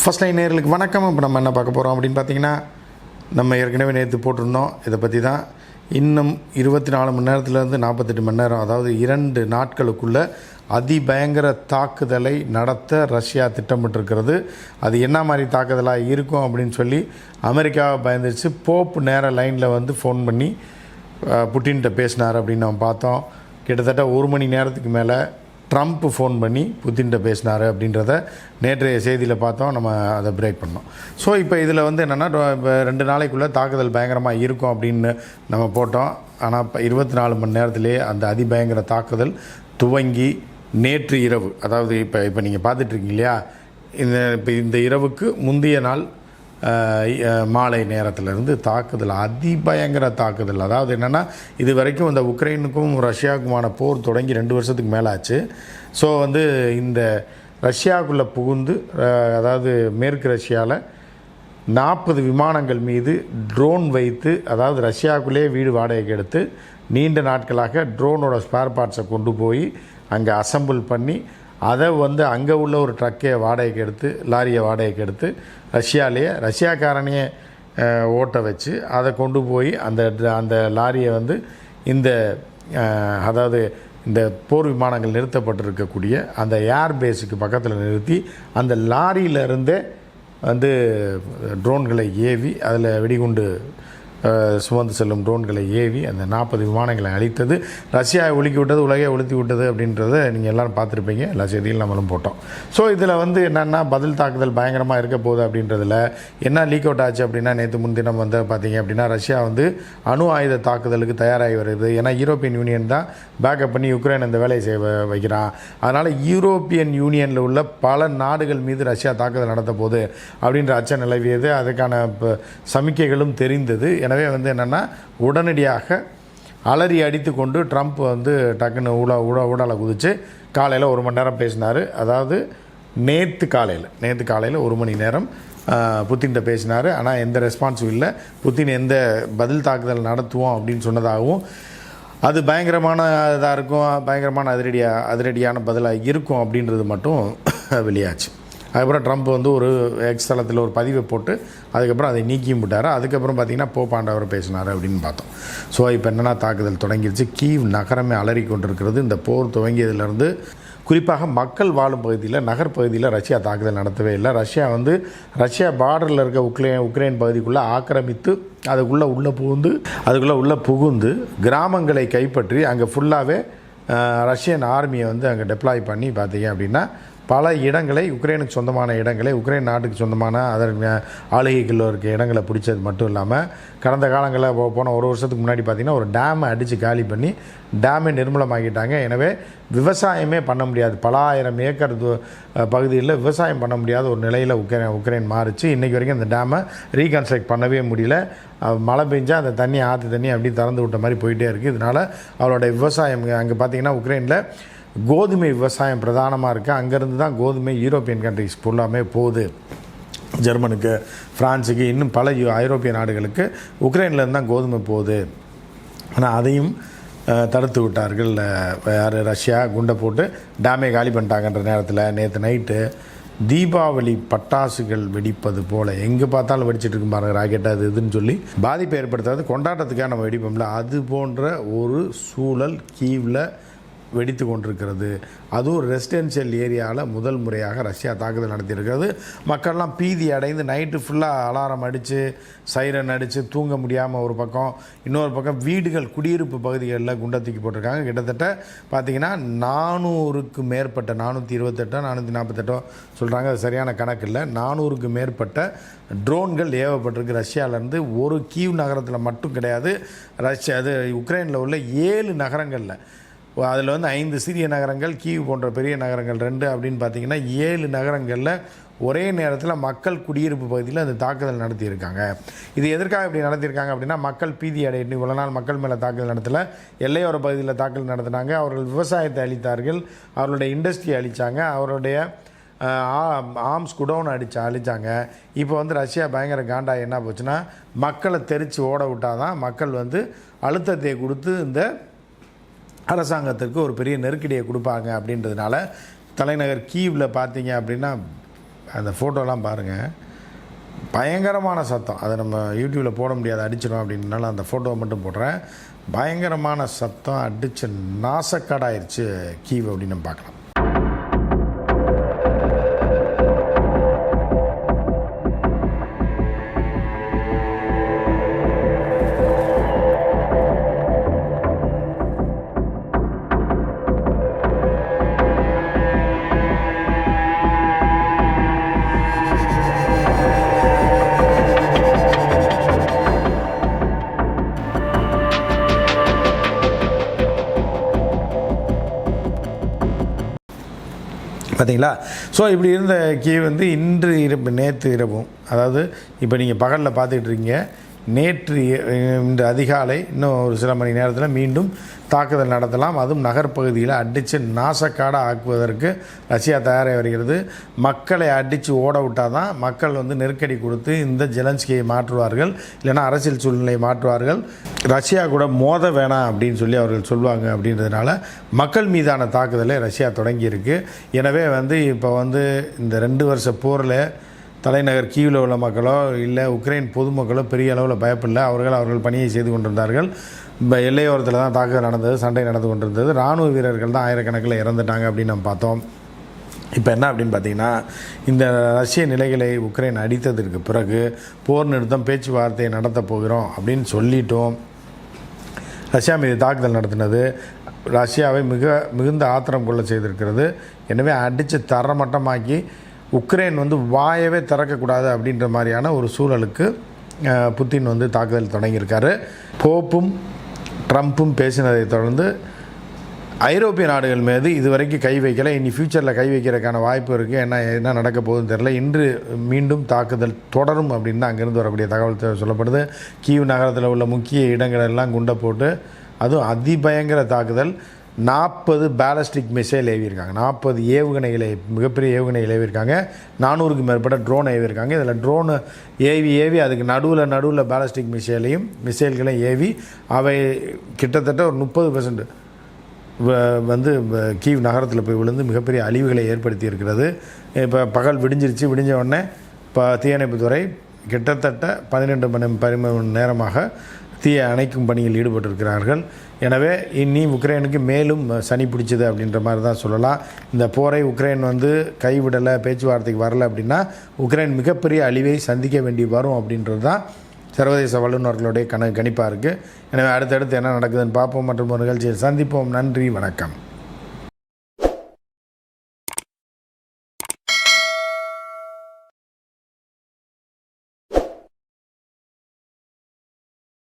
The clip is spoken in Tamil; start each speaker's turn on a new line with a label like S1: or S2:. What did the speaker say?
S1: ஃபர்ஸ்ட் லைன் நேர்களுக்கு வணக்கம். இப்போ நம்ம என்ன பார்க்க போகிறோம் அப்படின்னு பார்த்தீங்கன்னா நம்ம ஏற்கனவே நேற்று போட்டிருந்தோம். இதை பற்றி தான் இன்னும் இருபத்தி நாலு மணி நேரத்துலேருந்து நாற்பத்தெட்டு மணி நேரம் அதாவது இரண்டு நாட்களுக்குள்ளே அதிபயங்கர தாக்குதலை நடத்த ரஷ்யா திட்டமிட்டிருக்கிறது. அது என்ன மாதிரி தாக்குதலாக இருக்கும் அப்படின்னு சொல்லி அமெரிக்காவை பயந்துருச்சு. போப் நேர லைனில் வந்து ஃபோன் பண்ணி புட்டின்கிட்ட பேசினார் அப்படின்னு நம்ம பார்த்தோம். கிட்டத்தட்ட ஒரு மணி நேரத்துக்கு மேலே ட்ரம்ப் ஃபோன் பண்ணி புத்தின்கிட்ட பேசினார் அப்படின்றத நேற்றைய செய்தியில் பார்த்தோம். நம்ம அதை பிரேக் பண்ணோம். ஸோ இப்போ இதில் வந்து என்னென்னா இப்போ ரெண்டு நாளைக்குள்ளே தாக்குதல் பயங்கரமாக இருக்கும் அப்படின்னு நம்ம போட்டோம். ஆனால் இப்போ இருபத்தி நாலு மணி நேரத்திலேயே அந்த அதிபயங்கர தாக்குதல் துவங்கி நேற்று இரவு. அதாவது இப்போ இப்போ நீங்கள் பார்த்துட்ருக்கீங்க இல்லையா? இந்த இப்போ இந்த இரவுக்கு முந்தைய நாள் மாலை நேரத்திலிருந்து தாக்குதல் அதிபயங்கர தாக்குதல். அதாவது என்னென்னா இது வரைக்கும் இந்த உக்ரைனுக்கும் ரஷ்யாவுக்குமான போர் தொடங்கி ரெண்டு வருஷத்துக்கு மேலே ஆச்சு ஸோ வந்து இந்த ரஷ்யாவுக்குள்ளே புகுந்து அதாவது மேற்கு ரஷ்யாவில் நாற்பது விமானங்கள் மீது ட்ரோன் வைத்து அதாவது ரஷ்யாவுக்குள்ளேயே வீடு வாடகைக்கு எடுத்து நீண்ட நாட்களாக ட்ரோனோட ஸ்பேர் பார்ட்ஸை கொண்டு போய் அங்கே அசெம்பிள் பண்ணி அதை வந்து அங்கே உள்ள ஒரு ட்ரக்கை வாடகைக்கு எடுத்து லாரியை வாடகைக்கு எடுத்து ரஷ்யாலேயே ரஷ்யாக்காரனையே ஓட்ட வச்சு அதை கொண்டு போய் அந்த அந்த லாரியை வந்து இந்த அதாவது இந்த போர் விமானங்கள் நிறுத்தப்பட்டிருக்கக்கூடிய அந்த ஏர் பேஸுக்கு பக்கத்தில் நிறுத்தி அந்த லாரியிலிருந்தே வந்து ட்ரோன்களை ஏவி அதில் வெடிகுண்டு சுமந்து செல்லும் ட்ரோன்களை ஏவி அந்த நாற்பது விமானங்களை அழித்தது. ரஷ்யாவை ஒழுக்கி விட்டது உலகை ஒழுத்தி விட்டது அப்படின்றத நீங்கள் எல்லோரும் பார்த்துருப்பீங்க. எல்லா செய்தியும் நம்மளும் போட்டோம். ஸோ இதில் வந்து என்னென்னா பதில் தாக்குதல் பயங்கரமாக இருக்க போகுது அப்படின்றதில் என்ன லீக் அவுட் ஆச்சு அப்படின்னா நேற்று முன்தினம் வந்து பார்த்தீங்க அப்படின்னா ரஷ்யா வந்து அணு ஆயுத தாக்குதலுக்கு தயாராகி வருது. ஏன்னா யூரோப்பியன் யூனியன் தான் பேக்கப் பண்ணி யுக்ரைன் இந்த வேலையை செய்ய வைக்கிறான் அதனால் யூரோப்பியன் யூனியனில் உள்ள பல நாடுகள் மீது ரஷ்யா தாக்குதல் நடத்த போகுது அப்படின்ற அச்சம் நிலவியது. அதுக்கான இப்போ சமிக்கைகளும் தெரிந்தது. எனவே வந்து என்னென்னா உடனடியாக அலறி அடித்து கொண்டு ட்ரம்ப் வந்து டக்குன்னு ஊழ ஊழ ஊடால குதித்து காலையில் ஒரு மணி நேரம் பேசினார். அதாவது நேற்று காலையில் நேற்று காலையில் ஒரு மணி நேரம் புத்தின்கிட்ட பேசினார். ஆனால் எந்த ரெஸ்பான்ஸும் இல்லை. புத்தின் எந்த பதில் தாக்குதல் நடத்துவோம் அப்படின்னு சொன்னதாகவும் அது பயங்கரமான இதாக இருக்கும் பயங்கரமான அதிரடியாக அதிரடியான பதிலாக இருக்கும் அப்படின்றது மட்டும் வெளியாச்சு. அதுக்கப்புறம் ட்ரம்ப் வந்து ஒரு எக்ஸ் தளத்தில் ஒரு பதிவை போட்டு அதுக்கப்புறம் அதை நீக்கியும் விட்டார். அதுக்கப்புறம் பார்த்தீங்கன்னா போப்பாண்டவர் பேசினார் அப்படின்னு பார்த்தோம். ஸோ இப்போ என்னென்னா தாக்குதல் தொடங்கிடுச்சு கீவ் நகரமே அலறி கொண்டிருக்கிறது இந்த போர் துவங்கியதுலேருந்து குறிப்பாக மக்கள் வாழும் பகுதியில் நகர்ப்பகுதியில் ரஷ்யா தாக்குதல் நடத்தவே இல்லை. ரஷ்யா வந்து ரஷ்யா பார்டரில் இருக்க உக்ரைன் உக்ரைன் பகுதிக்குள்ளே ஆக்கிரமித்து அதுக்குள்ளே உள்ளே புகுந்து அதுக்குள்ளே உள்ளே புகுந்து கிராமங்களை கைப்பற்றி அங்கே ஃபுல்லாகவே ரஷ்யன் ஆர்மியை வந்து அங்கே டெப்ளாய் பண்ணி பார்த்தீங்க அப்படின்னா பல இடங்களை உக்ரைனுக்கு சொந்தமான இடங்களை உக்ரைன் நாட்டுக்கு சொந்தமான அதன் ஆளுகைகளில் இருக்க இடங்களை பிடிச்சது மட்டும் இல்லாமல் கடந்த காலங்களில் போ- போன ஒரு வருஷத்துக்கு முன்னாடி பார்த்திங்கன்னா ஒரு டேமை அடித்து காலி பண்ணி டேமை நிர்மூலமாக்கிட்டாங்க. எனவே விவசாயமே பண்ண முடியாது. பல ஆயிரம் ஏக்கர் பகுதியில் விவசாயம் பண்ண முடியாத ஒரு நிலையில் உக்ரைன் உக்ரைன் மாறிச்சு. இன்றைக்கி வரைக்கும் அந்த டேமை ரீகன்ஸ்ட்ரக்ட் பண்ணவே முடியல. மழை பெஞ்சால் அந்த தண்ணி ஆற்று தண்ணி அப்படியே திறந்து விட்ட மாதிரி போயிட்டே இருக்குது இதனால் அவளோட விவசாயம் அங்கே பார்த்தீங்கன்னா உக்ரைனில் கோதுமை விவசாயம் பிரதானமாக இருக்குது அங்கேருந்து தான் கோதுமை யூரோப்பியன் கண்ட்ரிஸ் ஃபுல்லாமே போகுது. ஜெர்மனுக்கு ஃப்ரான்ஸுக்கு இன்னும் பல யூ- ஐரோப்பிய நாடுகளுக்கு உக்ரைன்லேருந்து தான் கோதுமை போகுது. ஆனால் அதையும் தடுத்து விட்டார்கள். யார்? ரஷ்யா குண்டை போட்டு டேமே காலி பண்ணிட்டாங்கன்ற நேரத்தில் நேற்று நைட்டு தீபாவளி பட்டாசுகள் வெடிப்பது போல். எங்கே பார்த்தாலும் வெடிச்சிட்டு இருக்கும் பாருங்கள் ராக்கெட் அது இதுன்னு சொல்லி. பாதிப்பை ஏற்படுத்தாது கொண்டாட்டத்துக்காக நம்ம வெடிப்போம்ல. அது போன்ற ஒரு சூழல் கீவில் வெடித்து கொண்டிருக்கிறது. அதுவும் ரெசிடென்ஷியல் ஏரியாவில் முதல் முறையாக ரஷ்யா தாக்குதல் நடத்தியிருக்கிறது. மக்கள்லாம் பீதி அடைந்து நைட்டு ஃபுல்லாக அலாரம் அடித்து சைரன் அடித்து தூங்க முடியாமல் ஒரு பக்கம் இன்னொரு பக்கம் வீடுகள் குடியிருப்பு பகுதிகளில் குண்டை தூக்கி போட்டிருக்காங்க. கிட்டத்தட்ட பார்த்திங்கன்னா நானூறுக்கு மேற்பட்ட நானூற்றி இருபத்தெட்டோ நானூற்றி நாற்பத்தெட்டோ சொல்கிறாங்க அது சரியான கணக்கு இல்லை. நானூறுக்கு மேற்பட்ட ட்ரோன்கள் ஏவப்பட்டிருக்கு. ரஷ்யாவிலேருந்து ஒரு கீவ் நகரத்தில் மட்டும் கிடையாது. ரஷ்யா அது உக்ரைனில் உள்ள ஏழு நகரங்களில். அதில் வந்து ஐந்து சிறிய நகரங்கள் கீவ் போன்ற பெரிய நகரங்கள் ரெண்டு அப்படின்னு பார்த்தீங்கன்னா ஏழு நகரங்களில் ஒரே நேரத்தில் மக்கள் குடியிருப்பு பகுதியில் அந்த தாக்குதல் நடத்தியிருக்காங்க. இது எதற்காக இப்படி நடத்தியிருக்காங்க அப்படின்னா மக்கள் பீதி அடையிட்டு இவ்வளோ நாள் மக்கள் மேலே தாக்குதல் நடத்தலை. எல்லையோர பகுதியில் தாக்குதல் நடத்தினாங்க. அவர்கள் விவசாயத்தை அழித்தார்கள். அவர்களுடைய இண்டஸ்ட்ரி அழித்தாங்க அவருடைய ஆர்ம்ஸ் குடோன் அடித்து அழிச்சாங்க. இப்போ வந்து ரஷ்யா பயங்கர காண்டா என்ன போச்சுன்னா மக்களை தெரித்து ஓட விட்டாதான் மக்கள் வந்து அழுத்தத்தை கொடுத்து இந்த அரசாங்கத்திற்கு ஒரு பெரிய நெருக்கடியை கொடுப்பாங்க அப்படின்றதுனால தலைநகர் கீவில் பார்த்தீங்க அப்படின்னா அந்த ஃபோட்டோலாம் பாருங்கள் பயங்கரமான சத்தம். அதை நம்ம யூடியூப்பில் போட முடியாது அடிச்சிடும் அப்படின்னால அந்த ஃபோட்டோவை மட்டும் போடுறேன். பயங்கரமான சத்தம் அடித்து நாசக்காடாயிருச்சு கீவ் அப்படின்னு நம்ம பார்க்கலாம். பார்த்தீங்களா? ஸோ இப்படி இருந்த கீ வந்து இன்று இரவு நேற்று இரவும். அதாவது இப்போ நீங்கள் பகலில் பார்த்துக்கிட்டு இருக்கீங்க. நேற்று இன்று அதிகாலை இன்னும் ஒரு சில மணி நேரத்தில் மீண்டும் தாக்குதல் நடத்தலாம். அதுவும் நகர்ப்பகுதியில் அடித்து நாசக்காடாக ஆக்குவதற்கு ரஷ்யா தயாராகி வருகிறது. மக்களை அடித்து ஓட விட்டால் தான் மக்கள் வந்து நெருக்கடி கொடுத்து இந்த ஜெலன்ஸ்கியை மாற்றுவார்கள் இல்லைன்னா அரசியல் சூழ்நிலையை மாற்றுவார்கள். ரஷ்யா கூட மோத வேணாம் அப்படின்னு சொல்லி அவர்கள் சொல்லுவாங்க அப்படின்றதுனால மக்கள் மீதான தாக்குதலை ரஷ்யா தொடங்கியிருக்கு. எனவே வந்து இப்போ வந்து இந்த ரெண்டு வருஷ போரில் தலைநகர் கீவில் உள்ள மக்களோ இல்லை உக்ரைன் பொதுமக்களோ பெரிய அளவில் பயப்பில்லை. அவர்கள் அவர்கள் பணியை செய்து கொண்டிருந்தார்கள். இப்போ எல்லையோரத்தில் தான் தாக்குதல் நடந்தது சண்டை நடந்து கொண்டிருந்தது. இராணுவ வீரர்கள் தான் ஆயிரக்கணக்கில் இறந்துட்டாங்க அப்படின்னு நம்ம பார்த்தோம். இப்போ என்ன அப்படின்னு பார்த்தீங்கன்னா இந்த ரஷ்ய நிலைகளை உக்ரைன் அடித்ததற்கு பிறகு போர் நிறுத்தம் பேச்சுவார்த்தையை நடத்தப் போகிறோம் அப்படின்னு சொல்லிட்டோம். ரஷ்யா மீது தாக்குதல் நடத்தினது. ரஷ்யாவை மிக மிகுந்த ஆத்திரம் கொள்ள செய்திருக்கிறது. எனவே அடித்து தரமட்டமாக்கி உக்ரைன் வந்து வாயவே திறக்கக்கூடாது அப்படின்ற மாதிரியான ஒரு சூழலுக்கு புத்தின் வந்து தாக்குதல் தொடங்கியிருக்காரு. போப்பும் ட்ரம்ப்பும் பேசினதை தொடர்ந்து ஐரோப்பிய நாடுகள் மீது இதுவரைக்கும் கை வைக்கலை. இனி ஃப்யூச்சரில் கை வைக்கிறதுக்கான வாய்ப்பு இருக்குது என்ன என்ன நடக்க போகுதுன்னு தெரில இன்று மீண்டும் தாக்குதல் தொடரும் அப்படின்னு தான் அங்கேருந்து வரக்கூடிய தகவல் சொல்லப்படுது. கீவ் நகரத்தில் உள்ள முக்கிய இடங்களெல்லாம் குண்டை போட்டு அதுவும் அதிபயங்கர தாக்குதல். நாற்பது பேலஸ்டிக் மிசைல் ஏவியிருக்காங்க. நாற்பது ஏவுகணைகளை மிகப்பெரிய ஏவுகணைகள் ஏவியிருக்காங்க. நானூறுக்கு மேற்பட்ட ட்ரோன் ஏவியிருக்காங்க. இதில் ட்ரோனு ஏவி ஏவி அதுக்கு நடுவில் நடுவில் பேலஸ்டிக் மிசைலையும் மிசைல்களையும் ஏவி அவை கிட்டத்தட்ட ஒரு முப்பது பெர்சன்ட் வ- வந்து கீவ் நகரத்தில் போய் விழுந்து மிகப்பெரிய அழிவுகளை ஏற்படுத்தி இருக்கிறது இப்போ பகல் விடிஞ்சிருச்சு. விடிஞ்ச உடனே இப்போ தீயணைப்புத்துறை கிட்டத்தட்ட பன்னிரெண்டு மணி பரிம நேரமாக தீயை அணைக்கும் பணியில் ஈடுபட்டிருக்கிறார்கள். எனவே இனி உக்ரைனுக்கு மேலும் சனி பிடிச்சது அப்படின்ற மாதிரி தான் சொல்லலாம். இந்த போரை உக்ரைன் வந்து கைவிடலை பேச்சுவார்த்தைக்கு வரலை அப்படின்னா உக்ரைன் மிகப்பெரிய அழிவை சந்திக்க வேண்டி வரும் அப்படின்றது தான் சர்வதேச வல்லுநர்களுடைய கண கணிப்பாக இருக்குது எனவே அடுத்தடுத்து என்ன நடக்குதுன்னு பார்ப்போம். மற்றும் ஒரு நிகழ்ச்சியில் சந்திப்போம். நன்றி வணக்கம்.